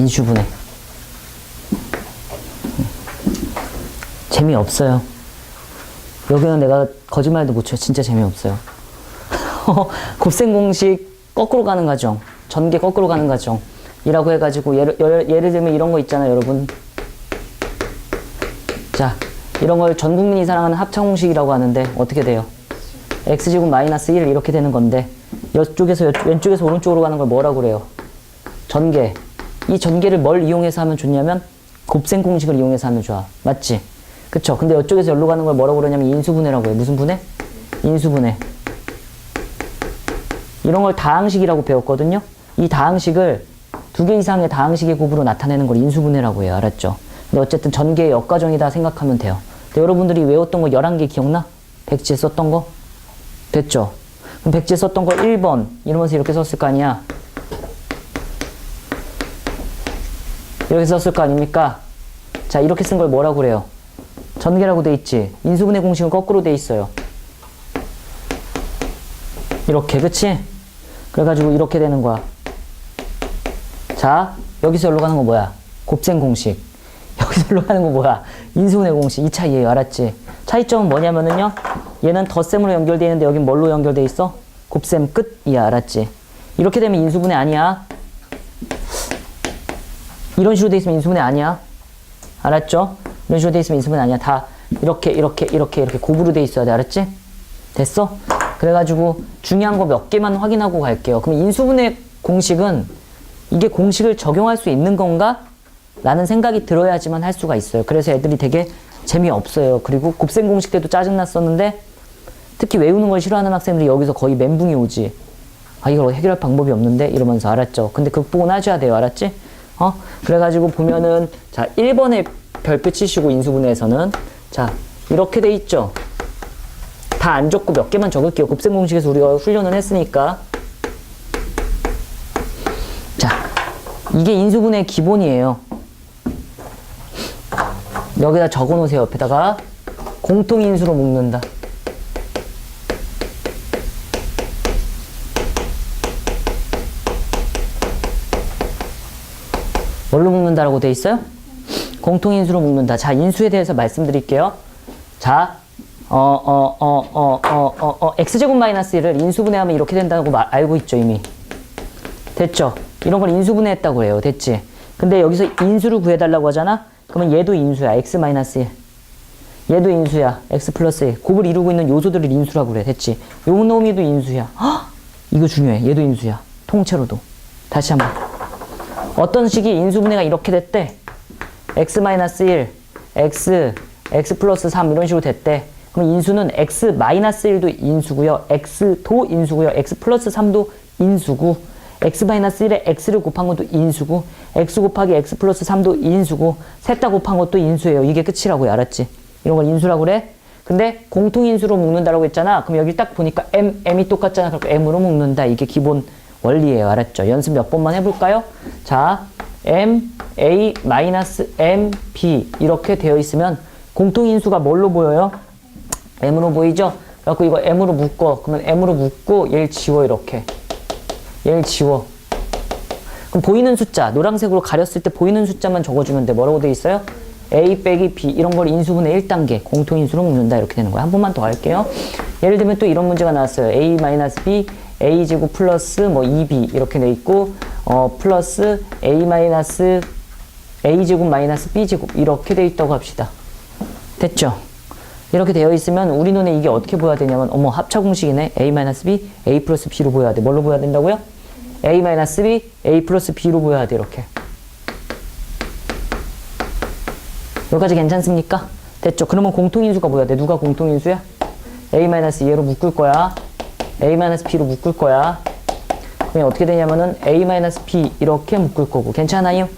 인수분해. 재미없어요. 여기는 내가 거짓말도 못 쳐요. 진짜 재미없어요. 곱셈 공식 거꾸로 가는 과정, 전개 거꾸로 가는 과정. 이라고 해가지고 예를, 예를, 들면 이런 거 있잖아요, 여러분. 자, 이런 걸 전 국민이 사랑하는 합창 공식이라고 하는데 어떻게 돼요? x제곱 마이너스 1 이렇게 되는 건데 이쪽에서 여- 왼쪽에서 오른쪽으로 가는 걸 뭐라고 그래요? 전개. 이 전개를 뭘 이용해서 하면 좋냐면 곱셈 공식을 이용해서 하면 좋아. 맞지? 그쵸? 근데 이쪽에서 여기로 가는 걸 뭐라고 그러냐면 인수분해라고 해요. 무슨 분해? 인수분해. 이런 걸 다항식이라고 배웠거든요. 이 다항식을 두 개 이상의 다항식의 곱으로 나타내는 걸 인수분해라고 해요. 알았죠? 근데 어쨌든 전개의 역과정이다 생각하면 돼요. 근데 여러분들이 외웠던 거 11개 기억나? 백지에 썼던 거? 됐죠? 그럼 백지에 썼던 거 1번 이러면서 이렇게 썼을 거 아니야? 이렇게 썼을 거 아닙니까? 자, 이렇게 쓴 걸 뭐라고 그래요? 전개라고 돼 있지? 인수분해 공식은 거꾸로 돼 있어요. 이렇게, 그치? 그래가지고 이렇게 되는 거야. 자, 여기서 여기로 가는 거 뭐야? 곱셈 공식. 여기서 여기로 가는 거 뭐야? 인수분해 공식. 이 차이예요. 알았지? 차이점은 뭐냐면은요. 얘는 덧셈으로 연결되어 있는데 여긴 뭘로 연결돼 있어? 곱셈 끝이야. 알았지? 이렇게 되면 인수분해 아니야. 이런 식으로 돼 있으면 인수분해 아니야. 알았죠? 이런 식으로 돼 있으면 인수분해 아니야. 다 이렇게 이렇게 이렇게 이렇게 곱으로 돼 있어야 돼. 알았지? 됐어? 그래가지고 중요한 거 몇 개만 확인하고 갈게요. 그럼 인수분해 공식은 이게 공식을 적용할 수 있는 건가? 라는 생각이 들어야지만 할 수가 있어요. 그래서 애들이 되게 재미없어요. 그리고 곱셈 공식 때도 짜증났었는데 특히 외우는 걸 싫어하는 학생들이 여기서 거의 멘붕이 오지. 아, 이걸 해결할 방법이 없는데? 이러면서 알았죠. 근데 극복은 하셔야 돼요. 알았지? 어? 그래가지고 보면은, 자, 1번에 별표 치시고 인수분해에서는, 자, 이렇게 돼 있죠. 다 안 적고 몇 개만 적을게요. 곱셈 공식에서 우리가 훈련을 했으니까. 자, 이게 인수분해의 기본이에요. 여기다 적어 놓으세요. 옆에다가 공통인수로 묶는다. 뭘로 묶는다라고 돼 있어요? 공통인수로 묶는다. 자, 인수에 대해서 말씀드릴게요. 자, 어, 어, 어, 어, 어, 어, 어, x제곱 마이너스 1을 인수분해하면 이렇게 된다고 말, 알고 있죠, 이미. 됐죠? 이런 걸 인수분해했다고 해요. 됐지? 근데 여기서 인수를 구해달라고 하잖아? 그러면 얘도 인수야. x 마이너스 1. 얘도 인수야. x 플러스 1. 곱을 이루고 있는 요소들을 인수라고 그래. 됐지? 요 놈이도 인수야. 헉! 이거 중요해. 얘도 인수야. 통째로도. 다시 한 번. 어떤 식이 인수분해가 이렇게 됐대? x 마이너스 1, x, x 플러스 3 이런 식으로 됐대. 그럼 인수는 x 마이너스 1도 인수고요. x도 인수고요. x 플러스 3도 인수고 x 마이너스 1에 x를 곱한 것도 인수고 x 곱하기 x 플러스 3도 인수고 셋 다 곱한 것도 인수예요. 이게 끝이라고요. 알았지? 이런 걸 인수라고 그래? 근데 공통인수로 묶는다라고 했잖아. 그럼 여기 딱 보니까 m, m이 똑같잖아. 그럼 m으로 묶는다. 이게 기본 원리예요. 알았죠? 연습 몇 번만 해볼까요? 자, m, a, 마이너스 m, b 이렇게 되어 있으면 공통인수가 뭘로 보여요? m으로 보이죠? 그래갖고 이거 m으로 묶어. 그러면 m으로 묶고 얘를 지워 이렇게. 얘를 지워. 그럼 보이는 숫자, 노란색으로 가렸을 때 보이는 숫자만 적어주면 돼. 뭐라고 돼 있어요? A 빼기 B 이런 걸 인수분해 1단계 공통인수로 묶는다 이렇게 되는 거야. 한 번만 더 할게요. 예를 들면 또 이런 문제가 나왔어요. A 마이너스 B, A 제곱 플러스 뭐 2B 이렇게 돼 있고 어 플러스 A 마이너스 A 제곱 마이너스 B 제곱 이렇게 돼 있다고 합시다. 됐죠? 이렇게 되어 있으면 우리 눈에 이게 어떻게 보여야 되냐면 어머 합차 공식이네 a 마이너스 b a 플러스 b로 보여야 돼 뭘로 보여야 된다고요? a 마이너스 b a 플러스 b로 보여야 돼 이렇게 여기까지 괜찮습니까? 됐죠? 그러면 공통인수가 뭐야 돼? 누가 공통인수야? a 마이너스 얘로 묶을 거야 a 마이너스 b로 묶을 거야 그러면 어떻게 되냐면은 a 마이너스 b 이렇게 묶을 거고 괜찮아요?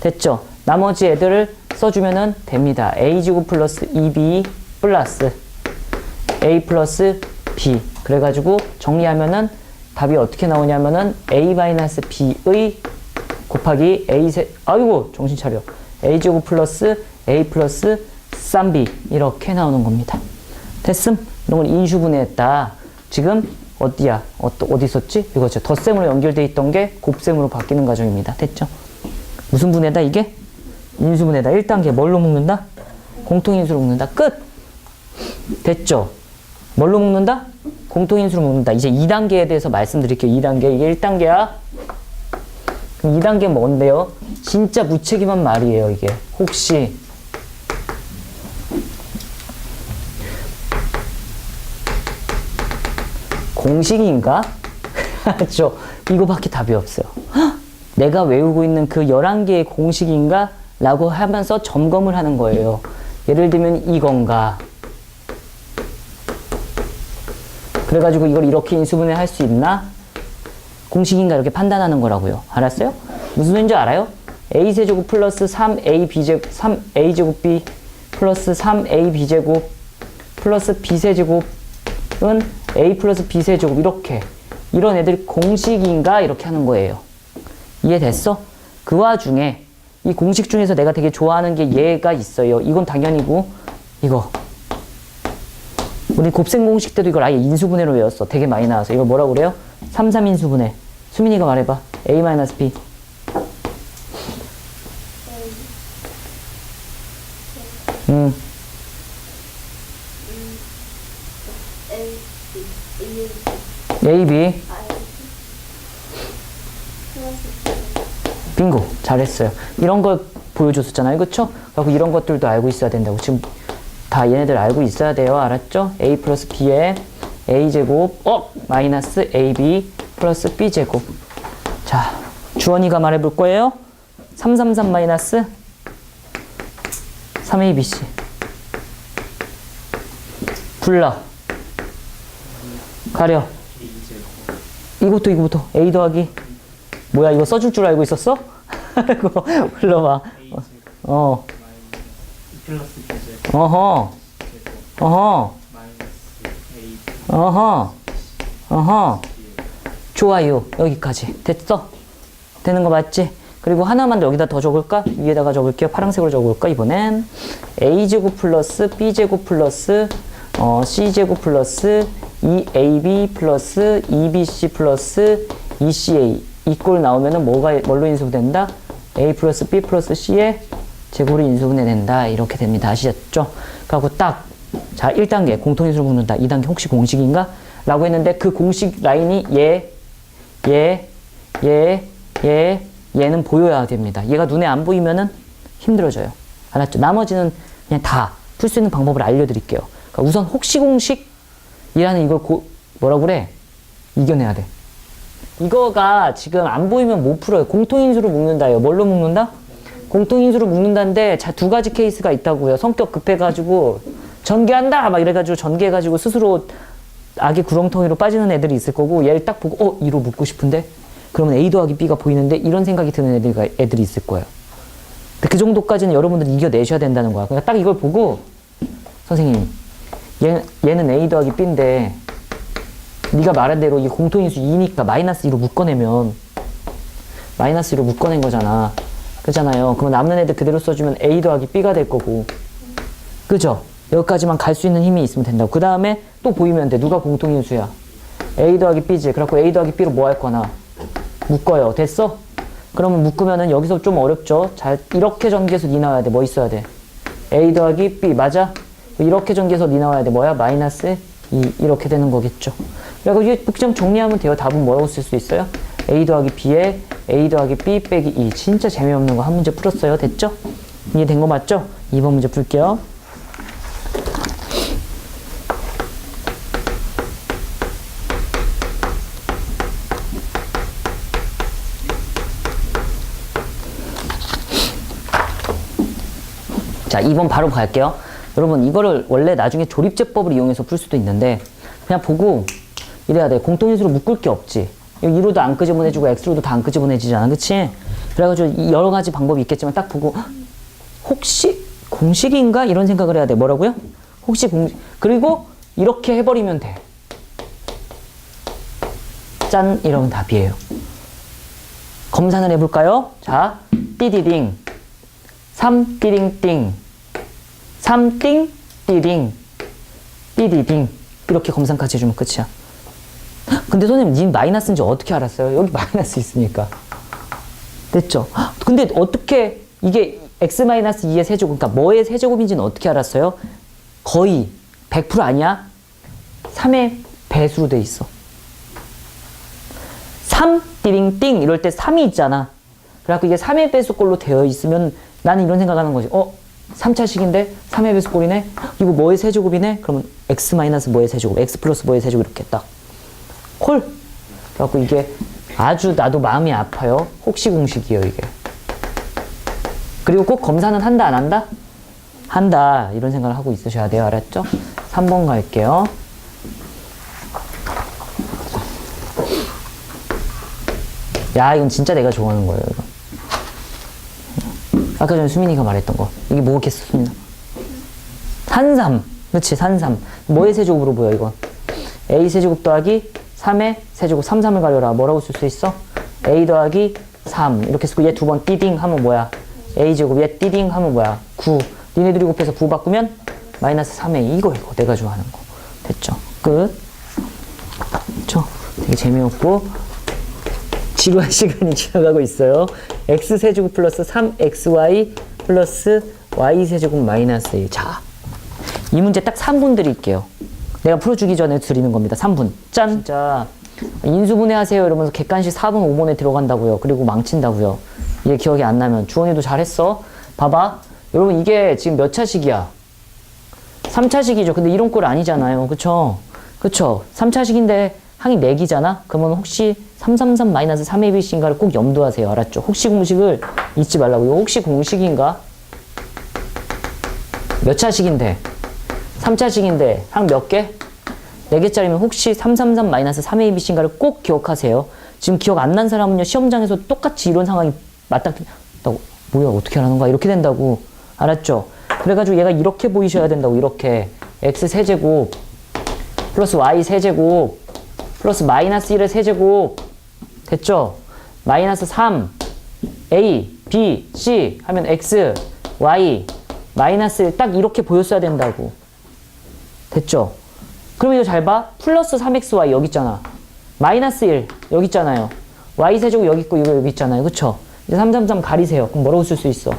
됐죠? 나머지 애들을 써주면은 됩니다 a제곱 플러스 2b 플러스 a 플러스 b 그래가지고 정리하면은 답이 어떻게 나오냐면은 a 마이너스 b의 곱하기 a 세 아이고 정신 차려 a 제곱 플러스 a 플러스 3b 이렇게 나오는 겁니다. 됐음? 이런 걸 인수분해했다. 지금 어디야? 어, 어디 있었지? 이거죠. 덧셈으로 연결돼 있던 게 곱셈으로 바뀌는 과정입니다. 됐죠? 무슨 분해다 이게? 인수분해다. 1단계 뭘로 묶는다? 공통인수로 묶는다. 끝! 됐죠? 뭘로 묶는다? 공통인수로 묶는다. 이제 2단계에 대해서 말씀드릴게요. 2단계. 이게 1단계야. 그럼 2단계 뭔데요? 진짜 무책임한 말이에요, 이게. 혹시 공식인가? 그렇죠. 이거밖에 답이 없어요. 헉! 내가 외우고 있는 그 11개의 공식인가? 라고 하면서 점검을 하는 거예요. 예를 들면 이건가? 그래가지고 이걸 이렇게 인수분해 할 수 있나? 공식인가 이렇게 판단하는 거라고요. 알았어요? 무슨 소리인지 알아요? a세제곱 플러스 3ab제곱 3a제곱 b 플러스 3ab제곱 플러스 b세제곱은 a 플러스 b세 제곱 이렇게 이런 애들 공식인가 이렇게 하는 거예요. 이해됐어? 그 와중에 이 공식 중에서 내가 되게 좋아하는 게 얘가 있어요. 이건 당연히고 이거 우리 곱셈 공식 때도 이걸 아예 인수분해로 외웠어. 되게 많이 나와서. 이걸 뭐라고 그래요? 3, 3 인수분해. 수민이가 말해봐. A-B. 음, B. 빙고. 잘했어요. 이런 걸 보여줬었잖아요. 그쵸? 이런 것들도 알고 있어야 된다고. 지금 다 얘네들 알고 있어야 돼요. 알았죠? A 플러스 B에 A제곱, 어! 마이너스 AB 플러스 B제곱. 자, 주원이가 말해볼 거예요. 333 마이너스 3ABC. 불러. 가려. 이것도 이거부터 A 더하기. 뭐야, 이거 써줄 줄 알고 있었어? 이거 불러봐. 어, 어허, 어허, 어허, 어허. 좋아요. 여기까지. 됐어? 되는 거 맞지? 그리고 하나만 더 여기다 더 적을까? 위에다가 적을게요. 파란색으로 적을까? 이번엔 a제곱 플러스 b제곱 플러스 어, c제곱 플러스 2ab 플러스 2bc 플러스 2ca 이꼴 나오면은 뭐가 뭘로 인수분된다? a 플러스 b 플러스 c의 제곱으로 인수분해 된다. 이렇게 됩니다. 아시겠죠? 그리고 딱 자, 1단계 공통인수를 묶는다. 2단계 혹시 공식인가? 라고 했는데 그 공식 라인이 얘, 얘, 얘, 얘, 얘는 보여야 됩니다. 얘가 눈에 안 보이면은 힘들어져요. 알았죠? 나머지는 그냥 다 풀 수 있는 방법을 알려드릴게요. 그러니까 우선 혹시 공식 이라는 이걸 고, 뭐라 그래? 이겨내야 돼. 이거가 지금 안 보이면 못 풀어요. 공통인수로 묶는다요. 뭘로 묶는다? 공통인수로 묶는다는데 자, 두 가지 케이스가 있다고요. 성격 급해가지고 전개한다 막 이래가지고 전개해가지고 스스로 악의 구렁텅이로 빠지는 애들이 있을 거고 얘를 딱 보고 어 이로 묶고 싶은데 그러면 A 더하기 B가 보이는데 이런 생각이 드는 애들이, 애들이 있을 거예요. 그 정도까지는 여러분들이 이겨내셔야 된다는 거야. 그러니까 딱 이걸 보고 선생님 얘, 얘는 A 더하기 B인데 네가 말한 대로 이 공통인수 2니까 마이너스 2로 묶어내면 마이너스 2로 묶어낸 거잖아. 그잖아요. 그러면 남는 애들 그대로 써주면 A 더하기 B가 될 거고. 그죠? 여기까지만 갈 수 있는 힘이 있으면 된다고. 그 다음에 또 보이면 돼. 누가 공통인수야? A 더하기 B지. 그래갖고 A 더하기 B로 뭐 할 거나? 묶어요. 됐어? 그러면 묶으면은 여기서 좀 어렵죠? 잘, 이렇게 전개해서 니 나와야 돼. 뭐 있어야 돼? A 더하기 B. 맞아? 이렇게 전개해서 니 나와야 돼. 뭐야? 마이너스 2. 이렇게 되는 거겠죠. 그리고 이게 복점 정리하면 돼요. 답은 뭐라고 쓸 수 있어요? A 더하기 B에 A 더하기 B 빼기 2. 진짜 재미없는 거 한 문제 풀었어요. 됐죠? 이해된 거 맞죠? 2번 문제 풀게요. 자, 2번 바로 갈게요. 여러분, 이거를 원래 나중에 조립제법을 이용해서 풀 수도 있는데, 그냥 보고 이래야 돼. 공통인수로 묶을 게 없지. 2로도 안 끄집어내주고, X로도 다 안 끄집어내지잖아. 그치? 그래가지고 이 여러 가지 방법이 있겠지만 딱 보고, 헉, 혹시 공식인가? 이런 생각을 해야 돼. 뭐라고요? 혹시 공식. 그리고 이렇게 해버리면 돼. 짠! 이러면 답이에요. 검산을 해볼까요? 자, 띠디딩. 3띠링띵 3띵 띠링 띠디딩 이렇게 검산까지 해주면 끝이야 헉, 근데 선생님 님 마이너스인지 어떻게 알았어요? 여기 마이너스 있으니까 됐죠? 헉, 근데 어떻게 이게 x-2의 세제곱, 그러니까 뭐의 세제곱인지는 어떻게 알았어요? 거의 100% 아니야? 3의 배수로 돼 있어. 3, 띠링 띵 이럴 때 3이 있잖아. 그래갖고 이게 3의 배수꼴로 되어 있으면 나는 이런 생각하는 거지. 어? 3차식인데 3의 배수꼴이네? 이거 뭐의 세제곱이네? 그러면 x 마이너스 뭐의 세제곱, x 플러스 뭐의 세제곱 이렇게 딱. 콜! 그래갖고 이게 아주 나도 마음이 아파요. 혹시 공식이에요, 이게. 그리고 꼭 검사는 한다, 안 한다? 한다. 이런 생각을 하고 있으셔야 돼요. 알았죠? 3번 갈게요. 야, 이건 진짜 내가 좋아하는 거예요, 이거. 아까 전에 수민이가 말했던 거. 이게 뭐겠어, 수민아? 산삼. 그치, 산삼. 뭐의 세제곱으로 보여, 이건? a 세제곱 더하기 3의 세제곱 3, 3을 가려라. 뭐라고 쓸 수 있어? a 더하기 3. 이렇게 쓰고 얘 두 번 띠딩 하면 뭐야? a 제곱 얘 띠딩 하면 뭐야? 9. 니네들이 곱해서 9 바꾸면 마이너스 3의 이거 이거 내가 좋아하는 거. 됐죠? 끝. 그쵸? 되게 재미없고 지루한 시간이 지나가고 있어요. x 세제곱 플러스 3xy 플러스 y 세제곱 마이너스 1. 자, 이 문제 딱 3분 드릴게요. 내가 풀어주기 전에 드리는 겁니다. 3분. 짠! 진짜 인수분해 하세요 이러면서 객관식 4분 5분에 들어간다고요. 그리고 망친다고요. 이게 기억이 안 나면 주원이도 잘했어. 봐봐. 여러분 이게 지금 몇 차식이야? 3차식이죠. 근데 이런 꼴 아니잖아요. 그쵸? 그쵸? 3차식인데 항이 4기잖아? 그러면 혹시 333 마이너스 3ABC인가를 꼭 염두하세요. 알았죠? 혹시 공식을 잊지 말라고 요. 혹시 공식인가? 몇 차식인데? 3차식인데 항 몇 개? 4개짜리면 혹시 333 마이너스 3ABC인가를 꼭 기억하세요. 지금 기억 안 난 사람은요. 시험장에서 똑같이 이런 상황이 맞닥뜨린다고. 뭐야 어떻게 하라는 거야? 이렇게 된다고. 알았죠? 그래가지고 얘가 이렇게 보이셔야 된다고. 이렇게. x 세제곱 플러스 y 세제곱 플러스 마이너스 1의 세제곱 됐죠? 마이너스 3 a, b, c 하면 x, y 마이너스 1 딱 이렇게 보였어야 된다고 됐죠? 그럼 이거 잘 봐. 플러스 3xy 여기 있잖아. 마이너스 1 여기 있잖아요. y 세제곱 여기 있고 이거 여기 있잖아요. 그쵸? 이제 333 가리세요. 그럼 뭐라고 쓸 수 있어?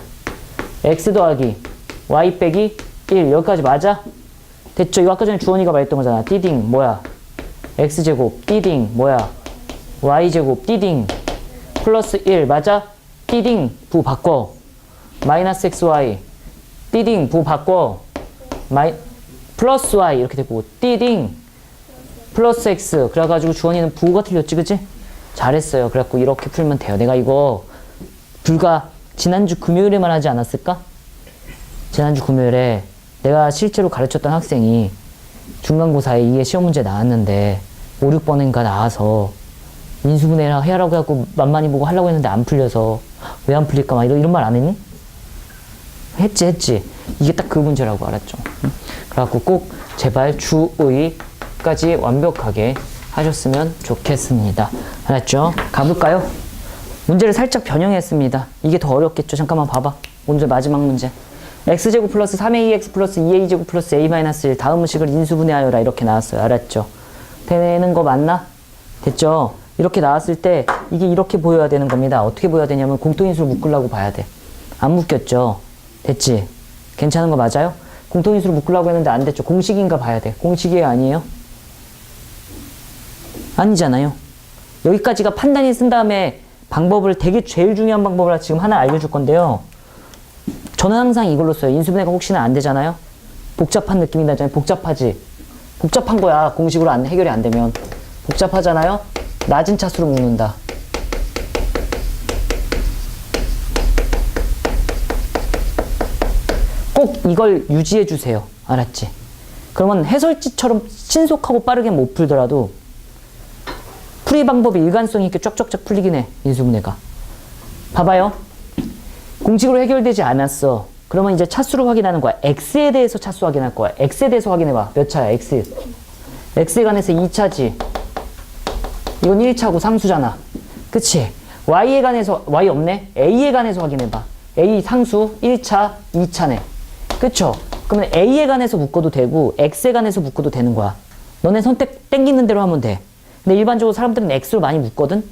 x 더하기 y 빼기 1 여기까지 맞아? 됐죠? 이거 아까 전에 주원이가 말했던 거잖아. 띠딩 뭐야? X제곱 띠딩 뭐야? y제곱 띠딩 플러스 1 맞아? 띠딩 부 바꿔 마이너스 xy 띠딩 부 바꿔 마이 플러스 y 이렇게 되고 띠딩 플러스 x 그래가지고 주원이는 부가 틀렸지 그치? 잘했어요 그래갖고 이렇게 풀면 돼요 내가 이거 불과 지난주 금요일에만 하지 않았을까? 지난주 금요일에 내가 실제로 가르쳤던 학생이 중간고사에 이게 시험 문제 나왔는데 5, 6번인가 나와서 인수분해라 해라고 해갖고 만만히 보고 하려고 했는데 안 풀려서 왜 안 풀릴까 막 이런, 이런 말 안 했니? 했지 했지 이게 딱 그 문제라고 알았죠 응? 그래갖고 꼭 제발 주의까지 완벽하게 하셨으면 좋겠습니다 알았죠? 가볼까요? 문제를 살짝 변형했습니다 이게 더 어렵겠죠 잠깐만 봐봐 오늘 마지막 문제 x제곱 플러스 3ax 플러스 2a제곱 플러스 a-1 다음 식을 인수분해하여라 이렇게 나왔어요 알았죠? 되는 거 맞나? 됐죠? 이렇게 나왔을 때 이게 이렇게 보여야 되는 겁니다 어떻게 보여야 되냐면 공통인수를 묶으려고 봐야 돼 안 묶였죠? 됐지? 괜찮은 거 맞아요? 공통인수로 묶으려고 했는데 안 됐죠? 공식인가 봐야 돼. 공식이에요? 아니에요? 아니잖아요. 여기까지가 판단이 쓴 다음에 방법을 되게 제일 중요한 방법을 지금 하나 알려줄 건데요. 저는 항상 이걸로 써요. 인수분해가 혹시나 안 되잖아요? 복잡한 느낌이 나잖아요. 복잡하지? 복잡한 거야. 공식으로 안, 해결이 안 되면. 복잡하잖아요? 낮은 차수로 묶는다. 꼭 이걸 유지해 주세요. 알았지? 그러면 해설지처럼 신속하고 빠르게 못 풀더라도 풀이 방법이 일관성 있게 쫙쫙쫙 풀리긴 해. 인수분해가. 봐봐요. 공식으로 해결되지 않았어. 그러면 이제 차수를 확인하는 거야. x에 대해서 차수 확인할 거야. x에 대해서 확인해봐. 몇 차야, x. x에 관해서 2차지. 이건 1차고 상수잖아. 그치? y에 관해서, y 없네? a에 관해서 확인해봐. a 상수 1차, 2차네. 그쵸? 그러면 A에 관해서 묶어도 되고 X에 관해서 묶어도 되는 거야. 너네 선택 땡기는 대로 하면 돼. 근데 일반적으로 사람들은 X로 많이 묶거든?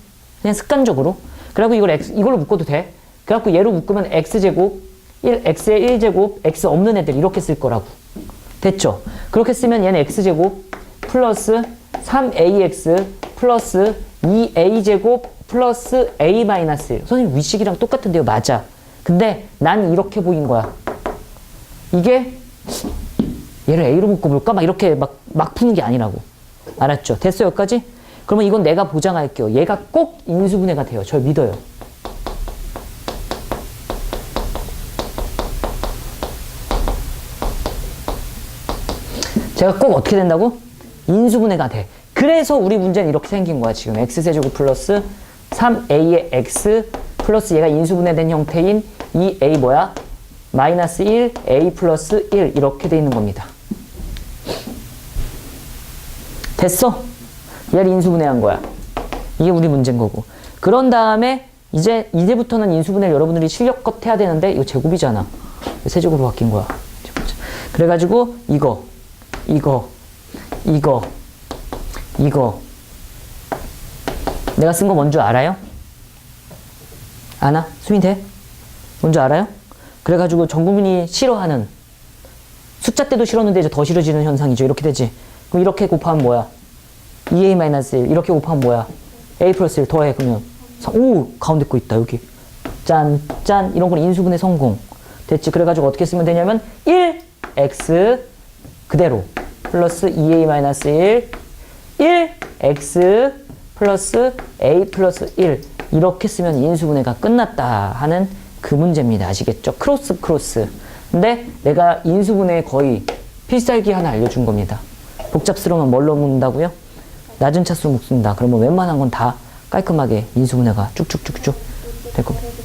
그냥 습관적으로. 그래갖고 이걸 x, 이걸로 묶어도 돼. 그래갖고 얘로 묶으면 x제곱, 1, x의 1제곱, x 없는 애들 이렇게 쓸 거라고. 됐죠? 그렇게 쓰면 얘는 x제곱 플러스 3ax 플러스 2a제곱 플러스 a 마이너스 1. 선생님 위식이랑 똑같은데요? 맞아. 근데 난 이렇게 보인 거야. 이게 얘를 a로 묶어볼까? 막 이렇게 막, 막 푸는 게 아니라고. 알았죠? 됐어요, 여기까지? 그러면 이건 내가 보장할게요. 얘가 꼭 인수분해가 돼요. 절 믿어요. 제가 꼭 어떻게 된다고? 인수분해가 돼. 그래서 우리 문제는 이렇게 생긴 거야, 지금. x세제곱 플러스 3a의 x 플러스 얘가 인수분해된 형태인 2a 뭐야? 마이너스 1, a 플러스 1 이렇게 돼 있는 겁니다. 됐어? 얘를 인수분해한 거야. 이게 우리 문제인 거고. 그런 다음에 이제 이제부터는 인수분해를 여러분들이 실력껏 해야 되는데 이거 제곱이잖아. 세제곱으로 바뀐 거야. 그래가지고 이거, 이거, 이거, 이거. 내가 쓴 거 뭔 줄 알아요? 아나? 수민 돼? 뭔 줄 알아요? 그래가지고 전 국민이 싫어하는 숫자 때도 싫었는데 이제 더 싫어지는 현상이죠. 이렇게 되지. 그럼 이렇게 곱하면 뭐야? 2a-1 이렇게 곱하면 뭐야? a 플러스 1 더해 그러면 사- 오 가운데 거 있다 여기 짠 짠 이런 건 인수분해 성공 됐지 그래가지고 어떻게 쓰면 되냐면 1x 그대로 플러스 2a-1 1x 플러스 a 플러스 1 이렇게 쓰면 인수분해가 끝났다 하는 그 문제입니다 아시겠죠 크로스 크로스 근데 내가 인수분해 거의 필살기 하나 알려준 겁니다 복잡스러우면 뭘로 묶는다고요? 낮은 차수로 묶습니다. 그러면 웬만한 건 다 깔끔하게 인수분해가 쭉쭉쭉쭉 될 겁니다.